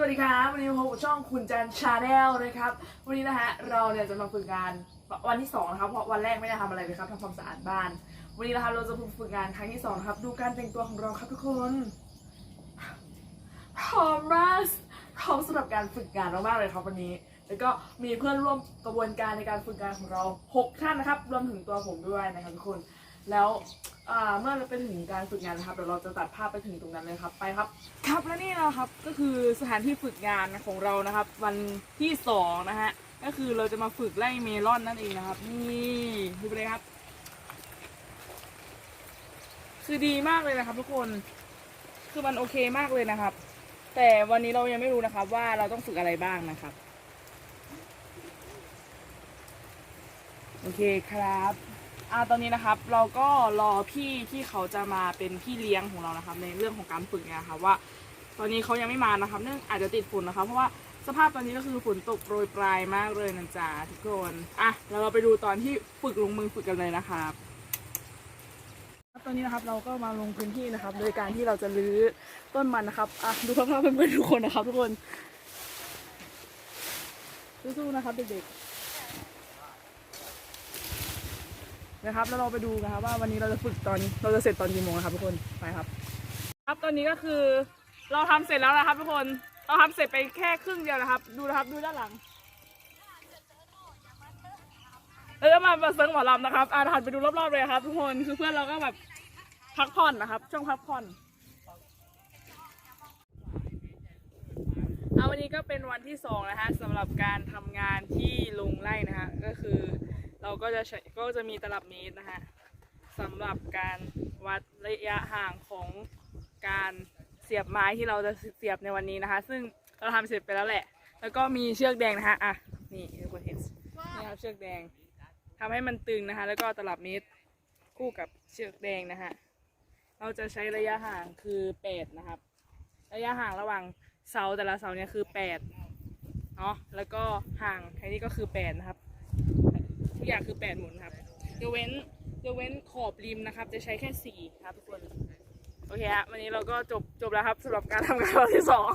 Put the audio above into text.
สวัสดีครับวันนี้พบกับช่องคุณจันชาแนลนะครับ วันนี้นะฮะเราเนี่ยจะมาฝึกงานวันที่สองนะครับเพราะวันแรกไม่ได้ทำอะไรเลยครับทำความสะอาดบ้าน วันนี้นะครับเราจะฝึกงานครั้งที่สองนะครับดูการแต่งตัวของเราครับทุกคนพร้อมมากพร้อมสำหรับการฝึกงานมากๆเลยครับวันนี้ แล้วก็มีเพื่อนร่วมกระบวนการในการฝึกงานของเราหกท่านนะครับรวมถึงตัวผมด้วยนะครับทุกคน แล้วอ่าเมื่อเราไปถึงการฝึกงานนะครับเดี๋ยวเราจะตัดภาพไปถึงตรงนั้นเลยครับ ไปครับ ครับและนี่นะครับ ก็คือสถานที่ฝึกงานของเรานะครับ วันที่สองนะฮะก็คือเราจะมาฝึกไล่เมลอนนั่นเองนะครับ นี่ดูไปเลยครับ คือดีมากเลยนะครับ ทุกคนคือมันโอเคมากเลยนะครับ แต่วันนี้เรายังไม่รู้นะครับ ว่าเราต้องฝึกอะไรบ้างนะครับ โอเคครับ อ่าตอนนี้นะครับเราก็รอพี่ที่เขาจะมาเป็นพี่เลี้ยงของเรานะครับ ในเรื่องของการฝึกเนี่ยครับว่า ตอนนี้เขายังไม่มานะครับ เนื่องอาจจะติดฝนนะครับเพราะว่าสภาพตอนนี้ก็คือฝนตกโปรยปลายมากเลยนะจ๊ะทุกคนอะเราเราไปดูตอนที่ฝึกลงมือฝึกกันเลยนะครับครับตอนนี้นะครับเราก็มาลงพื้นที่นะครับ โดยการที่เราจะรื้อต้นมันนะครับอะดูภาพเพื่อนๆทุกคนนะครับ ทุกคนสู้ๆนะครับเด็กๆ นะครับ แล้วเราไปดูกันครับว่าวันนี้เราจะฝึกตอนเราจะเสร็จตอนกี่โมงนะครับทุกคนไปครับ ครับตอนนี้ก็คือเราทำเสร็จแล้วนะครับ ทุกคนเราทำเสร็จไปแค่ครึ่งเดียวนะครับ ดูนะครับดูด้านหลังเออมามาเซิร์งหมอลำนะครับอ่าหันไปดูรอบๆเลยครับ ทุกคนคือเพื่อนเราก็แบบพักผ่อนนะครับ ช่วงพักผ่อนเอาวันนี้ก็เป็นวันที่สองนะฮะสำหรับการทำงานที่ลงไร่นะฮะก็คือ เราก็จะใช้ก็จะมีตลับเมตรนะฮะสำหรับการวัดระยะห่างของการเสียบไม้ที่เราจะเสียบในวันนี้นะคะ ซึ่งเราทำเสร็จไปแล้วแหละ แล้วก็มีเชือกแดงนะฮะอะนี่ทุกคนเห็นนี่ครับเชือกแดงทำให้มันตึงนะคะ แล้วก็ตลับเมตรคู่กับเชือกแดงนะฮะเราจะใช้ระยะห่างคือแปดนะครับ ระยะห่างระหว่างเสาแต่ละเสาเนี่ยคือแปดเนาะแล้วก็ห่างแค่นี้ก็คือแปดนะครับ ทุกอย่างคือแปดหมุนครับยกเว้นยกเว้นขอบริมนะครับ จะใช้แค่สี่ครับทุกคน โอเคฮะวันนี้เราก็จบจบแล้วครับสำหรับการทำงานวันที่สอง